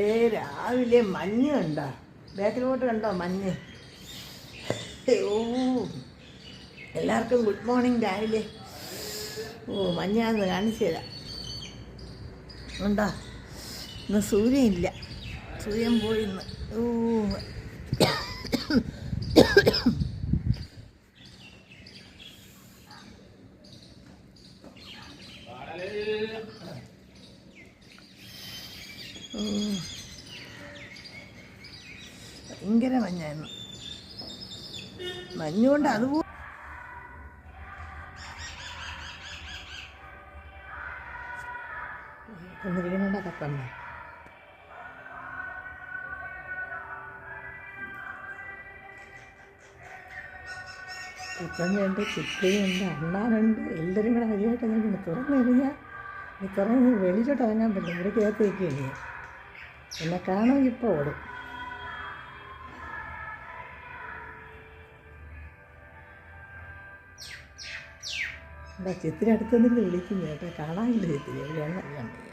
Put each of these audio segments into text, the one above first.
ഏ രാവിലെ മഞ്ഞ് കണ്ടോ. ബാക്കിലോട്ട് കണ്ടോ മഞ്ഞ്? ഓ എല്ലാവർക്കും ഗുഡ് മോർണിംഗ് രാവിലെ. ഓ മഞ്ഞാന്ന് കാണിച്ചു തരാം. ഉണ്ടോ ഇന്ന് സൂര്യൻ ഇല്ല സൂര്യൻ പോയി ഇന്ന്. ഓ ഓ. ഭയങ്കര മഞ്ഞായിരുന്നു. മഞ്ഞുകൊണ്ട് അതുപോലെ കപ്പനുണ്ട് ചിക്കയുണ്ട് അണ്ണാനുണ്ട് എല്ലാവരും കൂടെ വരികയായിട്ട് നിൽക്കുന്നു. തുറന്നു കഴിഞ്ഞാൽ വെളിയിലോട്ട് ഇറങ്ങാൻ പറ്റില്ല. ഇവിടെ കയറ്റി വയ്ക്കുകയില്ലേ എന്നെ കാണുമെങ്കിൽ ഇപ്പോൾ ഓടും. എന്താ ചിത്തിരി അടുത്ത് നിന്ന് വിളിക്കുന്നു കേട്ടോ. കാണാനില്ല ചിത്തിരി. എവിടെയാണെന്ന് അറിയാൻ വയ്യ.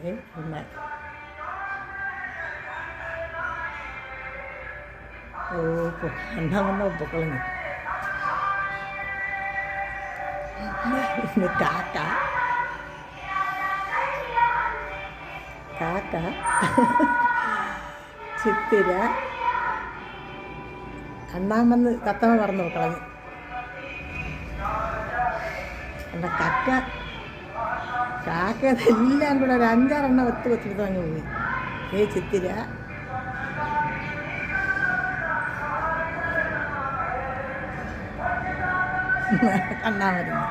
ഏ ഓ പൊ എന്നാ വന്ന പൊക്കളഞ്ഞു പിന്നെ ചിത്തിര. അണ്ണാമെന്ന് കത്തമ പറഞ്ഞു കളഞ്ഞു എന്റെ കക്ക. കാക്ക ഇതെല്ലാം കൂടെ ഒരു അഞ്ചാറെണ്ണം ഒത്തു വെച്ചിട്ട് അങ്ങ് പോയി. ഏ ചിത്തിര. കണ്ണാ വരുന്നു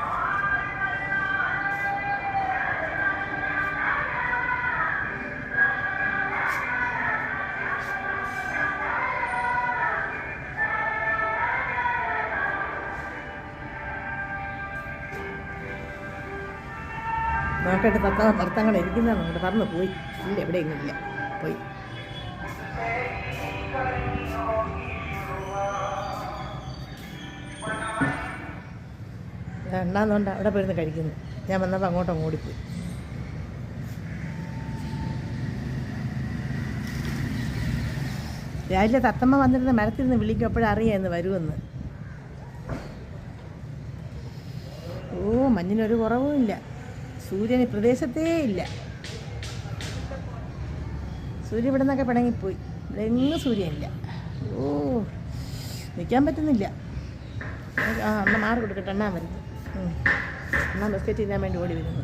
നോക്കട്ടെ തത്ത ഭർത്തങ്ങളെ ഇരിക്കുന്നതാണ് അങ്ങോട്ട് പറന്ന് പോയി. ഇല്ല എവിടെ ഇല്ല. പോയി. എണ്ണാന്നുകൊണ്ട് അവിടെ പോയിരുന്ന് കഴിക്കുന്നു. ഞാൻ വന്നപ്പോൾ അങ്ങോട്ടും ഓടിപ്പോയി രാവിലെ തത്തമ്മ വന്നിരുന്ന മരത്തിരുന്ന് വിളിക്കും അപ്പോഴറിയാമെന്ന് വരുമെന്ന്. ഓ മഞ്ഞിനൊരു കുറവും ഇല്ല. സൂര്യന് പ്രദേശത്തേ ഇല്ല. സൂര്യ ഇവിടെ നിന്നൊക്കെ പിണങ്ങിപ്പോയി. ഇവിടെ എങ്ങും സൂര്യനില്ല ഓ നിൽക്കാൻ പറ്റുന്നില്ല. ആ അമ്മ മാറി കൊടുക്കട്ടെ എണ്ണാൻ വരുന്നു അണ്ണാ ബിസ്ക്കറ്റ് തിന്നാൻ വേണ്ടി ഓടി വരുന്നു.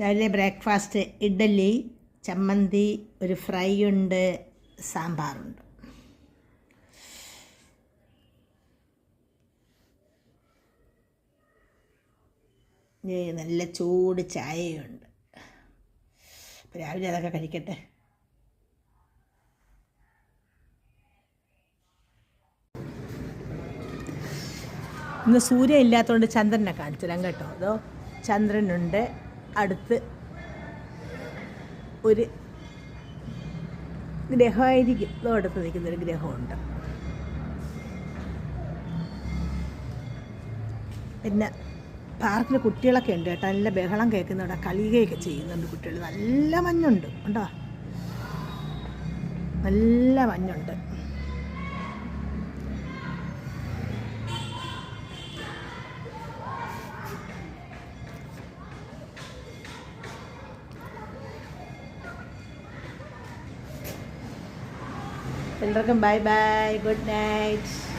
രാവിലെ ബ്രേക്ക്ഫാസ്റ്റ് ഇഡ്ഡലി ചമ്മന്തി ഒരു ഫ്രൈ ഉണ്ട് സാമ്പാറുണ്ട്. നല്ല ചൂട് ചായയുണ്ട്. രാവിലെ അതൊക്കെ കഴിക്കട്ടെ. ഇന്ന് സൂര്യൻ ഇല്ലാത്തതുകൊണ്ട് ചന്ദ്രനെ കാണിച്ചു തരാം കേട്ടോ. അതോ ചന്ദ്രനുണ്ട്. അടുത്ത് ഒരു ഗ്രഹമായിരിക്കും. ഇതോ അടുത്ത് നിൽക്കുന്നൊരു ഗ്രഹമുണ്ട്. പിന്നെ പാർക്കിൽ കുട്ടികളൊക്കെ ഉണ്ട് കേട്ടോ. നല്ല ബഹളം കേൾക്കുന്നുണ്ട് കളികയൊക്കെ ചെയ്യുന്നുണ്ട് കുട്ടികൾ നല്ല മഞ്ഞുണ്ട്. ഉണ്ടോ നല്ല മഞ്ഞുണ്ട്. എല്ലാവർക്കും ബൈ ബൈ. Good night.